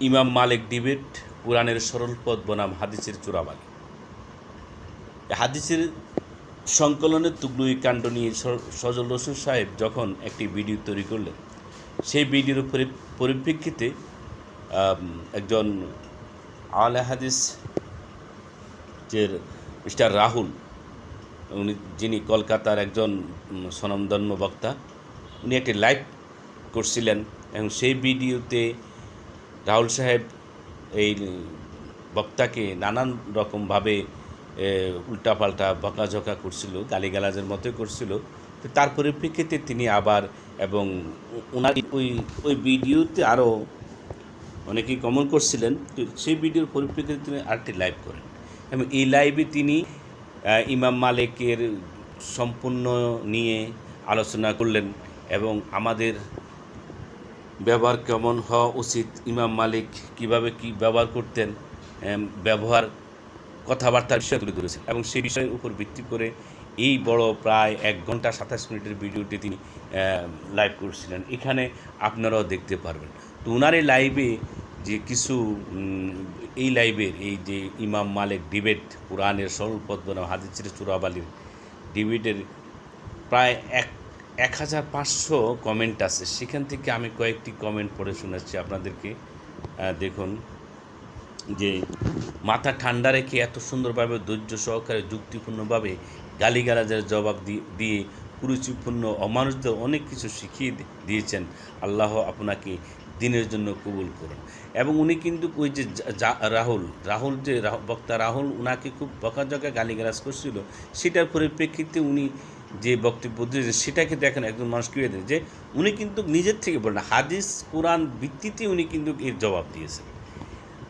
ইমাম মালিক ডিবেট কোরআনের সরল পথ বনাম হাদিসের চোরাবালি এই হাদিসের সংকলনের তুগলুই কাণ্ড নিয়ে সজল রসুল সাহেব যখন একটি ভিডিও তৈরি করলেন, সেই ভিডিওর পরি- পরিপ্রেক্ষিতে একজন আলে হাদিস যে মিস্টার রাহুল, উনি, যিনি কলকাতার একজন স্বনামধন্য বক্তা, উনি একটি লাইভ করছিলেন এবং সেই ভিডিওতে রাহুল সাহেব এই বক্তাকে নানান রকমভাবে উল্টাপাল্টা বকাঝকা করছিল, গালিগালাজের মতোই করছিল। তো তার পরিপ্রেক্ষিতে তিনি আবার এবং ওনার ওই ওই ভিডিওতে আরও অনেকেই কমেন্ট করছিলেন, তো সেই ভিডিওর পরিপ্রেক্ষিতে তিনি আরেকটি লাইভ করেন। এবং এই লাইভে তিনি ইমাম মালিকের সম্পূর্ণ নিয়ে আলোচনা করলেন এবং আমাদের ব্যবহার কেমন হওয়া উচিত? ইমাম মালিক কীভাবে কি ব্যবহার করতেন? ব্যবহার, কথাবার্তার বিষয় তুলে ধরেছেন। এবং সেই বিষয়ের উপর ভিত্তি করে এই বড় প্রায় এক ঘণ্টা সাতাশ মিনিটের ভিডিওটি তিনি লাইভ করছিলেন। এখানে আপনারাও দেখতে পারবেন। তো ওনার এই লাইভে যে কিছু এই লাইভের এই যে ইমাম মালিক ডিবেট কোরআনের সরল পথ বনাম হাদিসের চুরাবালির ডিবেটের প্রায় এক এক হাজার পাঁচশো কমেন্ট আছে। সেখান থেকে আমি কয়েকটি কমেন্ট পড়ে শোনাচ্ছি আপনাদেরকে। দেখুন, যে মাথা ঠান্ডা রেখে এত সুন্দরভাবে ধৈর্য সহকারে যুক্তিপূর্ণভাবে গালিগালাজের জবাব দিয়ে কুরুচিপূর্ণ, অমানুষদের অনেক কিছু শিখিয়ে দিয়েছেন। আল্লাহ আপনাকে দিনের জন্য কবুল করুন। এবং উনি কিন্তু ওই যে রাহুল রাহুল যে বক্তা রাহুল, উনাকে খুব বকাঝকা গালিগালাজ করছিল, সেটার পরিপ্রেক্ষিতে উনি যে বক্তব্য দিয়েছেন সেটাকে দেখেন একজন মানুষ কীভাবে দেন যে উনি কিন্তু নিজের থেকে বলেন হাদিস, কোরআন ভিত্তিতে উনি কিন্তু এর জবাব দিয়েছেন।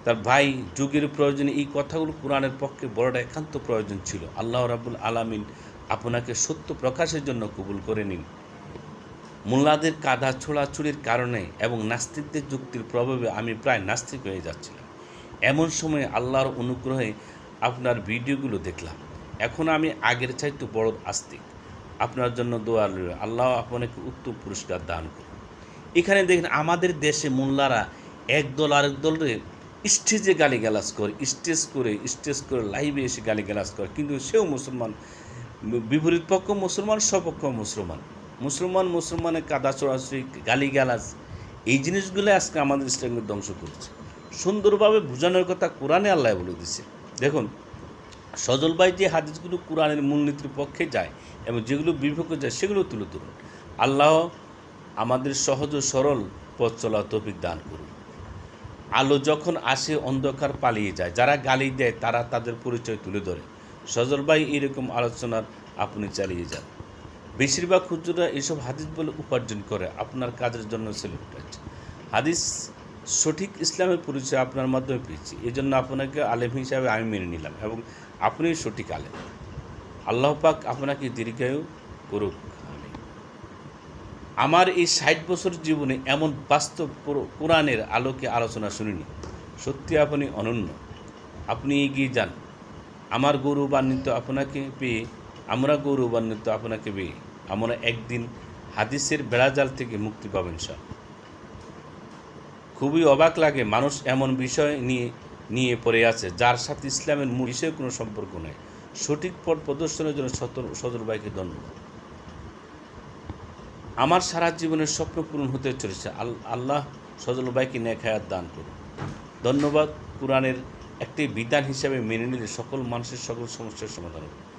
তার ভাই, যুগের প্রয়োজনে এই কথাগুলো কোরআনের পক্ষে বড়টা একান্ত প্রয়োজন ছিল। আল্লাহ রাবুল আলামিন আপনাকে সত্য প্রকাশের জন্য কবুল করে নিন। মোল্লাদের কাদা ছোড়াছুড়ির কারণে এবং নাস্তিকদের যুক্তির প্রভাবে আমি প্রায় নাস্তিক হয়ে যাচ্ছিলাম। এমন সময় আল্লাহর অনুগ্রহে আপনার ভিডিওগুলো দেখলাম। এখন আমি আগের চাইতে বড় আস্তিক। আপনার জন্য দোয়া রইল। আল্লাহ আপনাকে উত্তম পুরস্কার দান করুন। এখানে দেখেন আমাদের দেশে মোল্লারা এক দল আরেক দলের স্টেজে গালিগালাজ করে, স্টেজ করে স্টেজ করে লাইভে এসে গালি গালিগালাজ করে। কিন্তু সেও মুসলমান, বিপরীত পক্ষ মুসলমান সপক্ষ মুসলমান। মুসলমান মুসলমানের কাদা চড়াচড়ি গালি গালিগালাজ, এই জিনিসগুলো আজকে আমাদের ইসলামকে ধ্বংস করছে। সুন্দরভাবে বোঝানোর কথা কোরআনে আল্লাহ বলে দিছে। দেখুন সজল ভাই যে হাদিসগুলো কোরআনের মূলনীতির পক্ষে যায় এবং যেগুলো বিপক্ষে যায়, সেগুলো তুলে ধরুন। আল্লাহ আমাদের সহজ ও সরল পথ চলা তৌফিক দান করুন। আলো যখন আসে, অন্ধকার পালিয়ে যায়। যারা গালি দেয়, তারা তাদের পরিচয় তুলে ধরে। সজল ভাই এরকম আলোচনার আপনি চালিয়ে যান। বেশিরভাগ হুজুরা এসব হাদিস বলে উপার্জন করে, আপনার কাজের জন্য সেলিব্রেট হাদিস সঠিক ইসলামের পরিচয় আপনার মাধ্যমে পেয়েছি। এই জন্য আপনাকে আলেম হিসাবে আমি মেনে নিলাম এবং আপনি সঠিক আলেম। আল্লাহ পাক আপনাকে দীর্ঘায়ু করুক আমার এই ষাট বছর জীবনে এমন বাস্তব কোরআনের আলোকে আলোচনা শুনিনি। সত্যি আপনি অনন্য। আপনি এগিয়ে যান। আমার গৌরবান্বিত আপনাকে পেয়ে, আমরা গৌরবান্বিত আপনাকে পেয়ে আমরা একদিন হাদিসের বেড়াজাল থেকে মুক্তি পাবেন সব খুবই অবাক লাগে মানুষ এমন বিষয় নিয়ে নিয়ে পড়ে আছে, যার সাথে ইসলামের মূল বিষয়ে কোনো সম্পর্ক নেই। সঠিক পথ প্রদর্শনের জন্য সদর ভাইকে ধন্যবাদ। আমার সারা জীবনের স্বপ্ন পূরণ হতে চলেছে। আল- আল্লাহ সজল ভাইকে নেখায়াত দান করুন। ধন্যবাদ কোরআনের একটি বিধান হিসাবে মেনে নিলে সকল মানুষের সকল সমস্যার সমাধান হবে।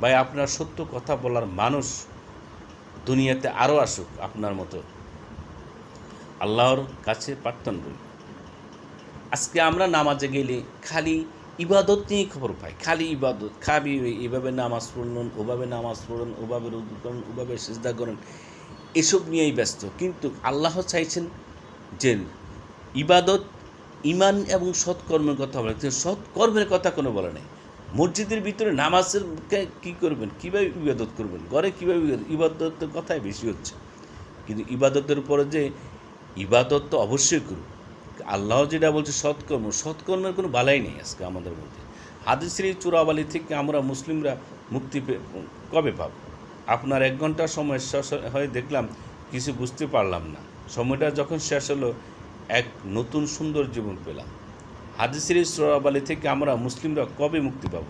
ভাই, আপনার সত্য কথা বলার মানুষ দুনিয়াতে আরও আসুক আপনার মতো। আল্লাহর কাছে প্রার্থনা করি। আজকে আমরা নামাজে গেলে খালি ইবাদত নিয়ে খবর পাই। খালি ইবাদত খাবি এভাবে নামাজ পড়লেন, ওভাবে নামাজ পড়লেন, ওভাবে রুজু করেন, ওভাবে সিজদা করেন, এসব নিয়েই ব্যস্ত। কিন্তু আল্লাহ চাইছেন যে ইবাদত ইমান এবং সৎকর্মের কথা বলে। সৎকর্মের কথা কোনো বলে নেই। মসজিদের ভিতরে নামাজের কে- কি করবেন? কীভাবে ইবাদত করবেন? ঘরে কীভাবে ইবাদতের কথাই বেশি হচ্ছে। কিন্তু ইবাদতের পরে যে ইবাদত তো অবশ্যই করুন আল্লাহ যেটা বলছে সৎকর্ম, সৎকর্মের কোনো বালাই নেই আজকে আমাদের মধ্যে। হাদিসের এই চোরাবালি থেকে আমরা মুসলিমরা মুক্তি কবে পাব? আপনার এক ঘণ্টা সময় শেষ হয়ে দেখলাম, কিছু বুঝতে পারলাম না। সময়টা যখন শেষ হলো, এক নতুন সুন্দর জীবন পেলাম। হাদিসের এই চোরাবালি থেকে আমরা মুসলিমরা কবে মুক্তি পাব?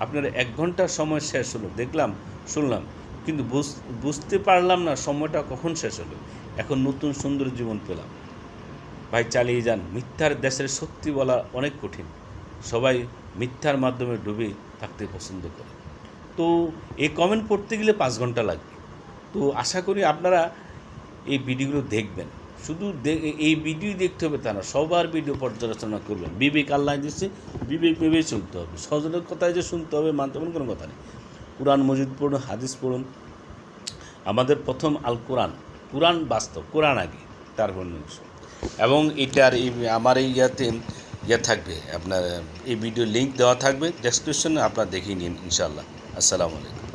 আপনার এক ঘণ্টার সময় শেষ হলো, দেখলাম, শুনলাম কিন্তু বুঝ- বুঝতে পারলাম না সময়টা কখন শেষ হলো। এখন নতুন সুন্দর জীবন পেলাম। ভাই চালিয়ে যান, মিথ্যার দেশের সত্যি বলা অনেক কঠিন। সবাই মিথ্যার মাধ্যমে ডুবে থাকতে পছন্দ করে। তো এই কমেন্ট পড়তে গেলে পাঁচ ঘণ্টা লাগবে। তো আশা করি আপনারা এই ভিডিওগুলো দেখবেন। শুধু এই ভিডিও দেখতে হবে তা না, সবার ভিডিও পর্যালোচনা করবেন। বিবেক আল্লাহ দিচ্ছে বিবেক ভেবেই চলতে হবে। সজনের কথায় যে শুনতে হবে, মানতে হবে কোনো কথা নেই। কোরআন মজিদ পড়ুন, হাদিস পড়ুন। আমাদের প্রথম আল কোরআন। কোরআন বাস্তব, কোরআন আগে তার অংশ এবং এটার এই আমার এই ইয়াতে ইয়ে থাকবে, আপনার এই ভিডিও লিঙ্ক দেওয়া থাকবে ডেসক্রিপশনে আপনারা দেখিয়ে নিন ইনশাল্লাহ আসসালামু আলাইকুম।